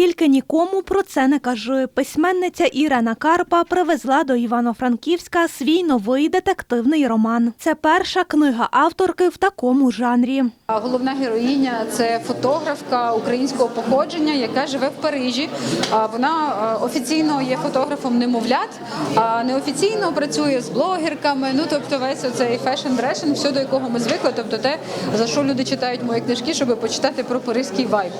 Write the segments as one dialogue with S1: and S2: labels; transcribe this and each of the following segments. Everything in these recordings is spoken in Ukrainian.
S1: Тільки нікому про це не кажи. Письменниця Ірена Карпа привезла до Івано-Франківська свій новий детективний роман. Це перша книга авторки в такому жанрі.
S2: Головна героїня це фотографка українського походження, яка живе в Парижі. Вона е, офіційно є фотографом немовлят, а неофіційно працює з блогерками. Ну тобто, весь оцей фешн дрешн, все до якого ми звикли. Тобто, те за що люди читають мої книжки, щоб почитати про паризький вайб.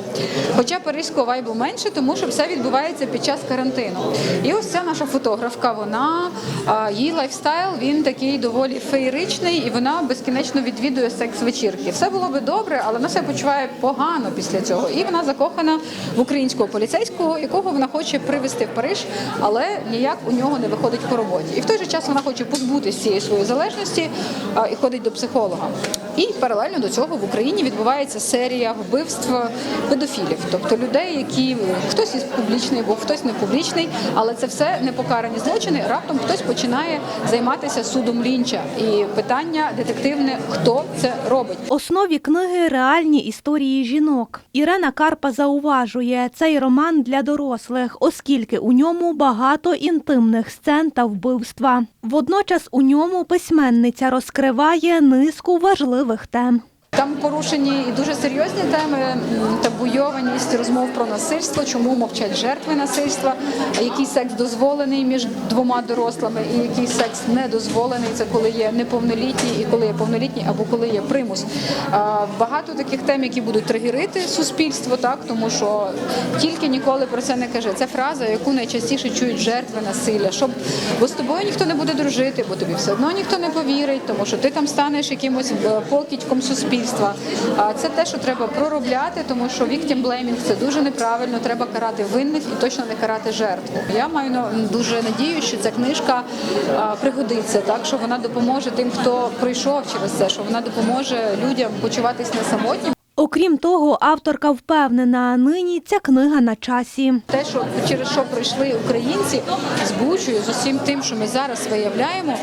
S2: Хоча паризького вайбу менше, тому що все відбувається під час карантину. І ось ця наша фотографка. Вона її лайфстайл він такий доволі феєричний, і вона безкінечно відвідує секс-вечірки. Все було би добре, але вона себе почуває погано після цього. І вона закохана в українського поліцейського, якого вона хоче привезти в Париж, але ніяк у нього не виходить по роботі. І в той же час вона хоче позбутися цієї своєї залежності і ходить до психолога. І паралельно до цього в Україні відбувається серія вбивств педофілів, тобто людей, які хтось із публічний, бо хтось не публічний, але це все непокарані злочини. Раптом хтось починає займатися судом лінча. І питання детективне: хто це робить?
S1: Основі книги реальні історії жінок. Ірена Карпа зауважує, цей роман для дорослих, оскільки у ньому багато інтимних сцен та вбивства. Водночас у ньому письменниця розкриває низку важливих тем.
S2: Там порушені і дуже серйозні теми, табуйованість розмов про насильство, чому мовчать жертви насильства, який секс дозволений між двома дорослими, і який секс не дозволений. Це коли є неповнолітні і коли є повнолітні, або коли є примус. Багато таких тем, які будуть тригерити суспільство, так тому що тільки ніколи про це не каже. Це фраза, яку найчастіше чують жертви насилля. Щоб бо з тобою ніхто не буде дружити, бо тобі все одно ніхто не повірить, тому що ти там станеш якимось е, покидьком суспільства. А це те, що треба проробляти, тому що victim blaming – це дуже неправильно. Треба карати винних і точно не карати жертву. Я маю дуже надію, що ця книжка пригодиться, так що вона допоможе тим, хто пройшов через це, що вона допоможе людям почуватись не самотнім.
S1: Окрім того, авторка впевнена, нині ця книга на часі.
S2: Те, що через що пройшли українці з Бучою, з усім тим, що ми зараз виявляємо,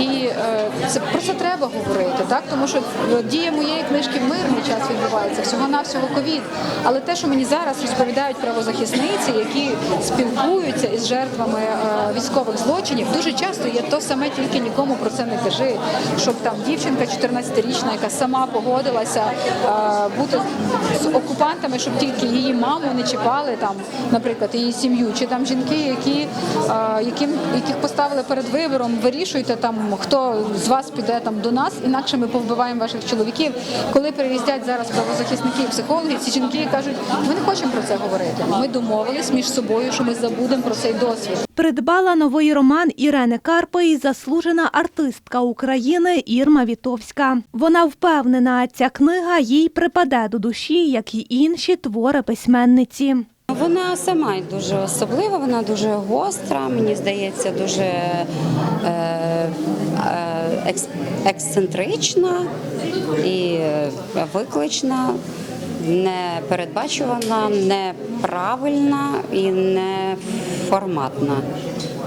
S2: і е, це про це треба говорити, так тому що е, дія моєї книжки в мирний час відбувається, всього навсього ковід. Але те, що мені зараз розповідають правозахисниці, які спілкуються із жертвами е, військових злочинів, дуже часто є то саме, тільки нікому про це не кажи. Щоб там дівчинка 14-річна, яка сама погодилася бути з окупантами, щоб тільки її маму не чіпали, там, наприклад, її сім'ю, чи там жінки, які, яким, яких поставили перед вибором, вирішуйте там, хто з вас піде там до нас, інакше ми повбиваємо ваших чоловіків. Коли приїздять зараз правозахисники і психологи, ці жінки кажуть, ми не хочемо про це говорити. Ми домовились між собою, що ми забудемо про цей досвід.
S1: Придбала новий роман Ірени Карпи і заслужена артистка України Ірма Вітовська. Вона впевнена, ця книга їй припаде до душі, як і інші твори письменниці.
S3: Вона сама дуже особлива, вона дуже гостра, мені здається, дуже е, е, ексцентрична і е, виклична, непередбачувана, неправильна і неформатна.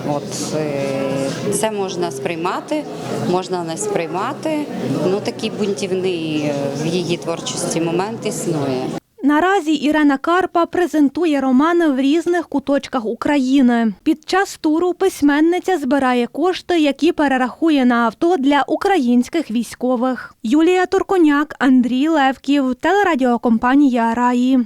S3: От е, це можна сприймати, можна не сприймати. Ну такий бунтівний е, в її творчості момент існує.
S1: Наразі Ірена Карпа презентує романи в різних куточках України. Під час туру письменниця збирає кошти, які перерахує на авто для українських військових. Юлія Турконяк, Андрій Левків, телерадіокомпанія Раї.